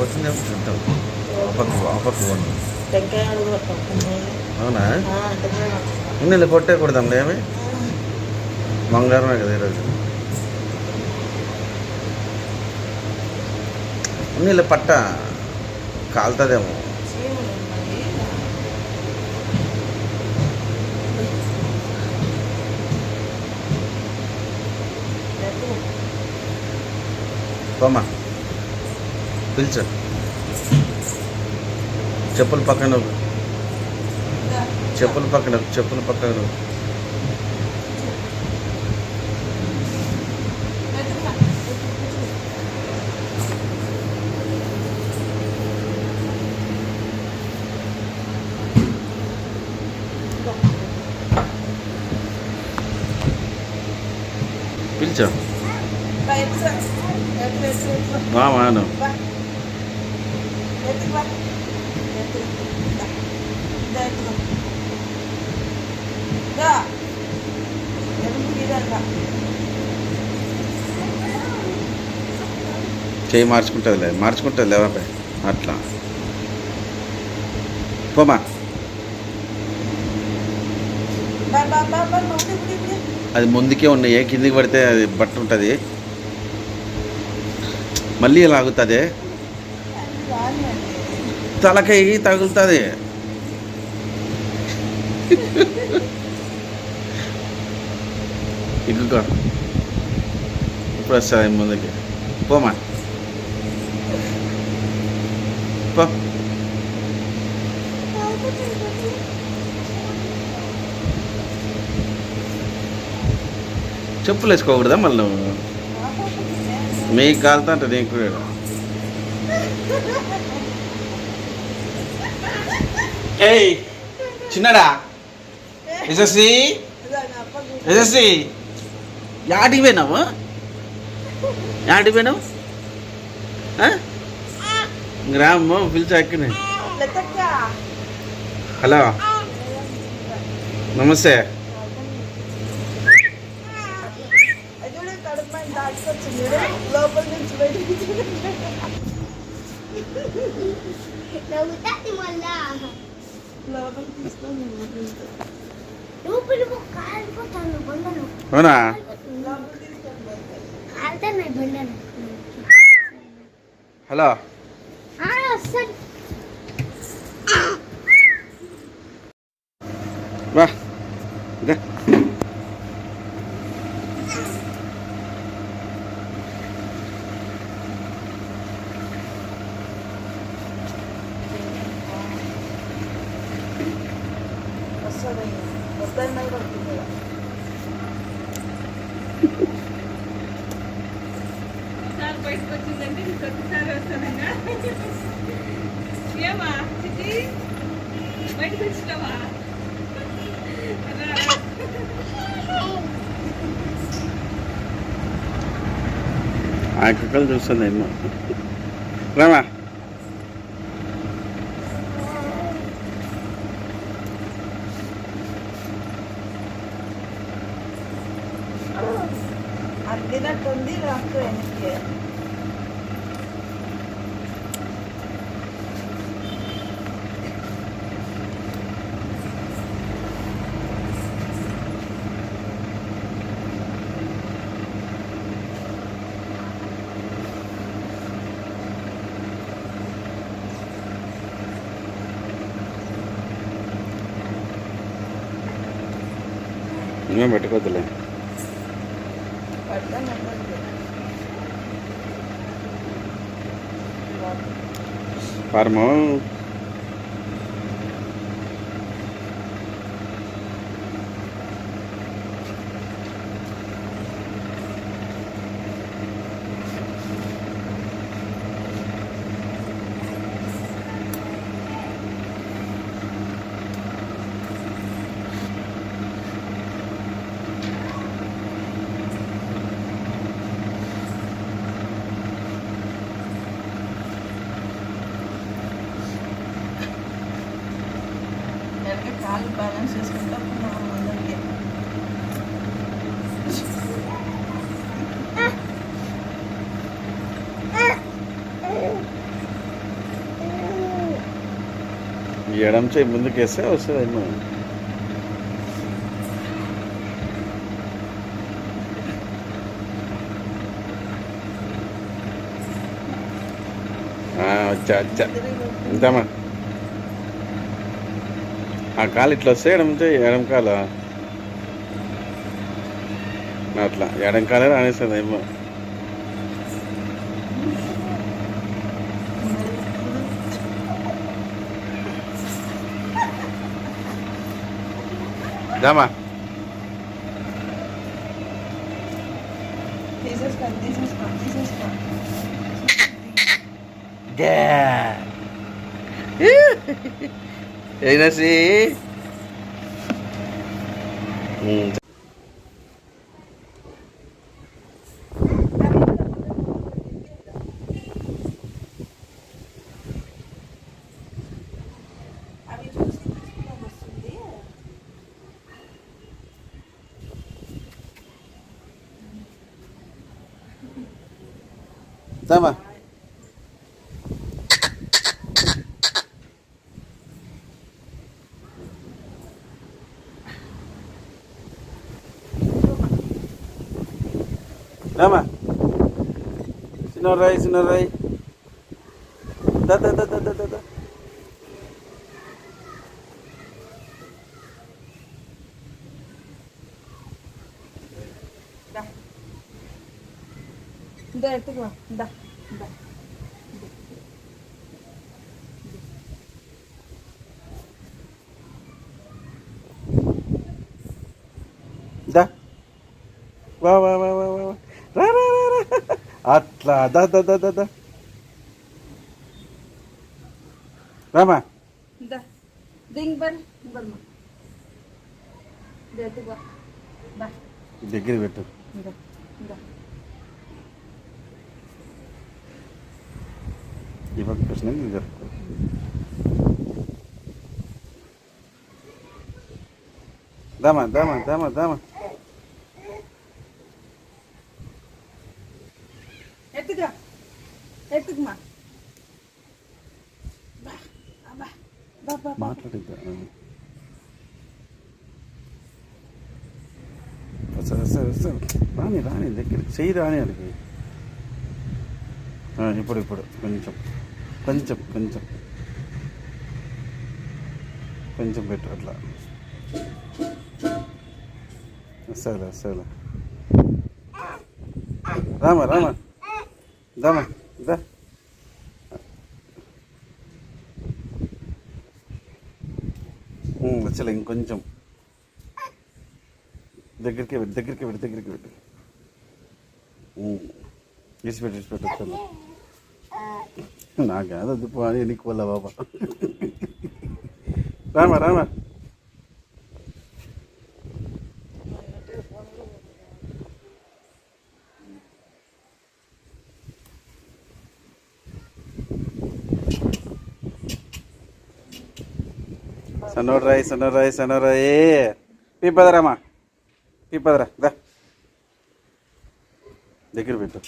వచ్చింది అపక్కు టెంకాయ అడుగు పట్టుకుంటుంది అవునా? టెంకాయ నీళ్ళు కొట్టేయకూడదాం ఏమి? బంగారమే కదా ఈరోజు. నీళ్ళు పట్ట. కాలుతుందేమో. పోమా పిలిచు. చెప్పులు పక్కన. చెప్పులు పక్కన చెప్పులు పక్కన నువ్వు. పిలిచా మాను చేయి మార్చుకుంటుందిలే మార్చుకుంటుంది లేవాపై అట్లా. పోమా. అది ముందుకే ఉన్నాయి కిందికి పడితే అది బట్ట ఉంటుంది మళ్ళీ లాగుతుంది. తలకై తగులుతుంది. ఇగ్గుకో ఇప్పుడు వస్తుంది ముందుకి? పోమా. పో. చెప్పులు వేసుకోకూడదా మళ్ళీ మీకు కాలుతా అంటే నీకు కూడా. ఏయ్ చిన్నడా యశస్వి యశస్వి యాడికి పోయినావు యాడికి పోయినావు ఆ? ఇంక రామ్మ పిలిచా హలో నమస్తే లోపల నుంచి బయటికి నవ్వుతాది మళ్ళా లోపల తీసుకొని లోపలి కాలిపోతాను బండను అవునా? కాలుతాను బండను హలో? వస్తాను. వా ఇదే వస్తుంది వద్దని పడుతుంది సార్ బయటకు వచ్చిందంటే నీకు ప్రతిసారి వస్తానంగా ఏమా చిట్టి బయటకు వచ్చినావా ఆ కుక్కలు చూస్తుంది ఏమో రామా. పెట్టుకోవద్దులే. పడతానట్టుంది ఫార్ము ఆయిల్ బ్యాలెన్స్ చేసుకుంటే ఎడం చేయి ముందుకేస్తే వస్తుందేమో వచ్చా వచ్చా. ఇంతమా ఆ కాలు ఇట్లా వస్తే ఎడమ చేయి ఎడమ కాలు అట్లా. ఎడం కాలే రానేస్తుంది ఏమో. దామా తీసేసుకో Jadi nasi. Hmm. Sama. Sama. নড়াই নড়াই দাদা দাদা দাদা দাদা Да, это да, да, да. Да, да, да, да, да, да. Рама. Да. దింగ్బర్ బర్మ దేతుగా బా దగ్గర పెట్టు ఇంకా ఇంకా ఇవ్వ ప్రశ్న జరుపు దామా దామా దామా దామా ఎత్తుకుమా బా అబ్బా బా బా బా మాట్లాడిద్దా సరే సరే సరే రాని రాని దగ్గర చెయ్యి రాని అడిగి ఇప్పుడు ఇప్పుడు కొంచెం కొంచెం కొంచెం కొంచెం పెట్టు అట్లా సరే సరే రామా రామా దామా దా వచ్చలే ఇంకొంచెం దగ్గరికి పెట్టు దగ్గరికి పెట్టు దగ్గరికి పెట్టు ఇసిపెట్టు ఇసిపెట్టు వచ్చాను నాకు కాదు అది పో అని నీకు వల్ల బాబా. రామా రామా. సన్నోడు సన్నోడ్రాయ్ సన్నోడ్రాయ్ పీపదరామా పీపదరా దా. దగ్గర పెట్టు.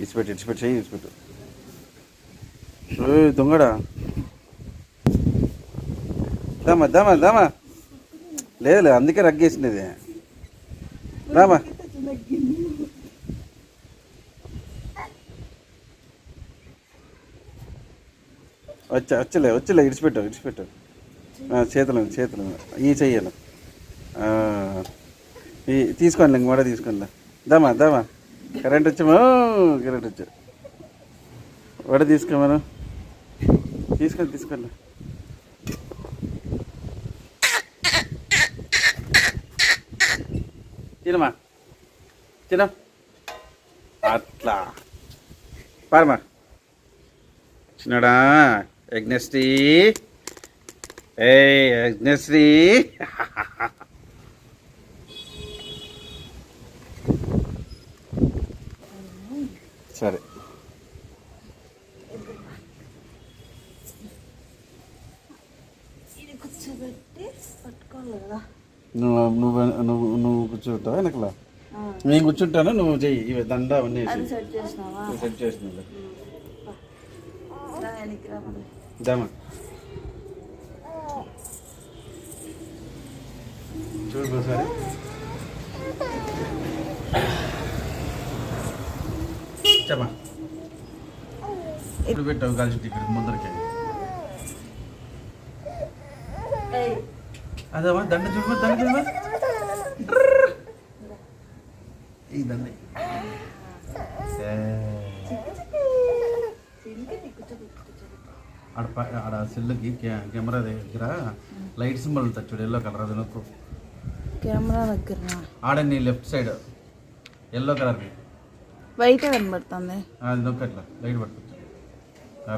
ఇచ్చిపెట్టు ఇచ్చిపెట్టు చెయ్యి ఇచ్చిపెట్టు. ఓయ్ దొంగడా. దామా దామా దామా. లేదు లేదు అందుకే రగ్గేసింది రామా. వచ్చా వచ్చలే వచ్చలే ఇడిచిపెట్టు ఇడిచిపెట్టు. చేతులు చేతులు. ఈ చెయ్యను. ఈ తీసుకోండి ఇంక మడ తీసుకోండి దామా దామా. కరెంట్ వచ్చామా కరెంట్ వచ్చా. వడ తీసుకోమను తీసుకోండి తీసుకోండి తినమా తిన. అట్లా. పారమా చిన్నడా. యజ్ఞశ్రీ. ఏ యజ్ఞశ్రీ. సరే. నువ్వు నువ్వు నువ్వు కూర్చుంటావా వెనకలా? నేను కూర్చుంటాను నువ్వు చెయ్యి. దండ అవన్నీ సెట్ చేసినావా? సెట్ దామా. చూడు ఒకసారి. చెప్పా ఇప్పుడు పెట్టావు కలిసి ఇక్కడ ముందరికి? అదమ్మా దండ చూడమా దండ చూడమా ఈ దండ. ఆడ ఆడ సెల్లుకి కె- కెమెరా దగ్గర లైట్ సింబల్ ఉంటుంది చూడు ఎల్లో కలర్ అది నొక్కు. కెమెరా దగ్గర ఆడ నీ లెఫ్ట్ సైడ్ ఎల్లో కలర్కి బయట కనబడుతుంది. అది నొక్కు అట్లా లైట్ పట్టుకోవచ్చు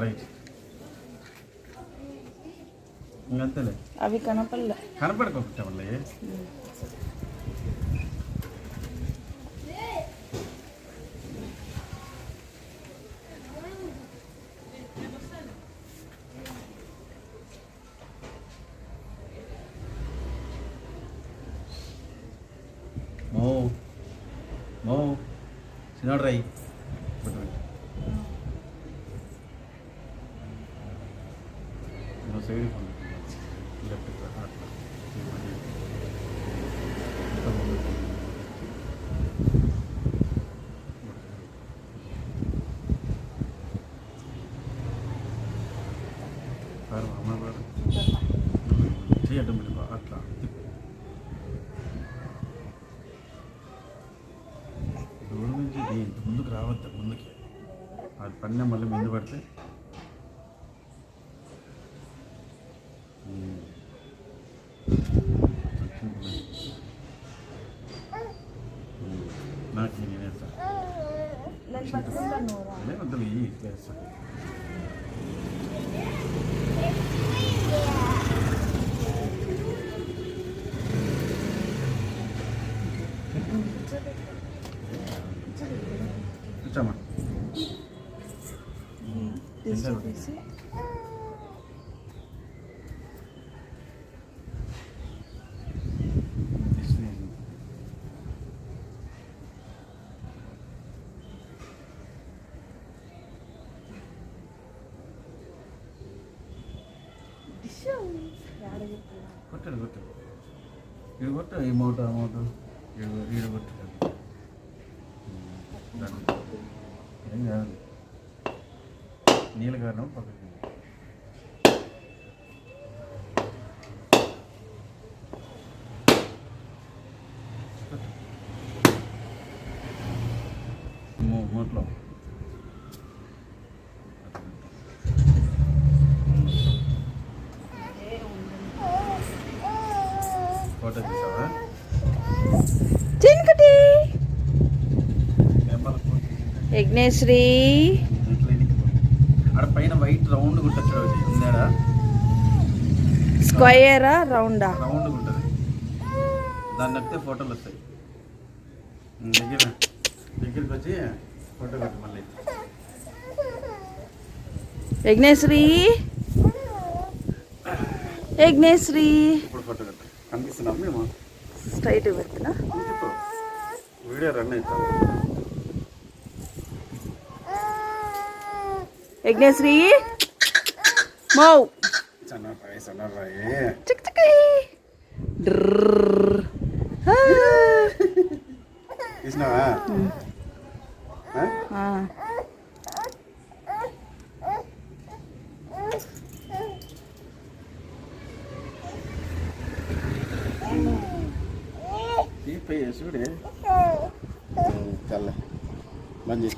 రైట్. ఇంకంతేలే. అవి కనపడలే. కనపడుకోవచ్చు మళ్ళీ. మో మో చిన్నోడు రై సైడ్ లెఫ్ట్ అట్లా ఇంకా ముందుకు. సార్ అమ్మ గారు చేయటం మీరు అట్లా దూరం నుంచి ఇది ఇంత ముందుకు రావద్దు ముందుకి అది పడినా మళ్ళీ ముందు పడితే ఉమ్. వచ్చింది. ఉమ్. నాకు నేను వేస్తాను నేను పట్టుకుంటాను నువ్వు రా. అదే వద్దు ఈ వేస్తాను కూర్చోమ్మా చెప్తున్నా కొట్టాడు కొట్టాడు. ఇడు కొట్ట ఈ మూట ఆ మూట ఈడు కొట్టాడు ఏం కాదు. నీళ్ళ కారణం పక్కకి మూట్లో ఫోటో తీసావా నెంబర్ ఫోన్ తీసి యజ్ఞశ్రీ ఆడ పైన వైట్ రౌండ్ గుంటుంది చూడండి ఉందాడా స్క్వయరా రౌండా? రౌండ్ ఉంటుంది దాన్ని నప్పితే ఫోటోలు వస్తాయి. దగ్గర దగ్గరికి వచ్చి ఫోటో కొట్టు మళ్ళీ. యజ్ఞశ్రీ? యజ్ఞశ్రీ? ఇప్పుడు ఫోటో కొట్టు కనిపిస్తున్నాం మేము? స్ట్రైట్ పెడుతున్నా. వీడియో రన్ అవుతాం. యజ్ఞశ్రీ? మౌ. చిక్ చిక్ చూడే. చల్ల చేసి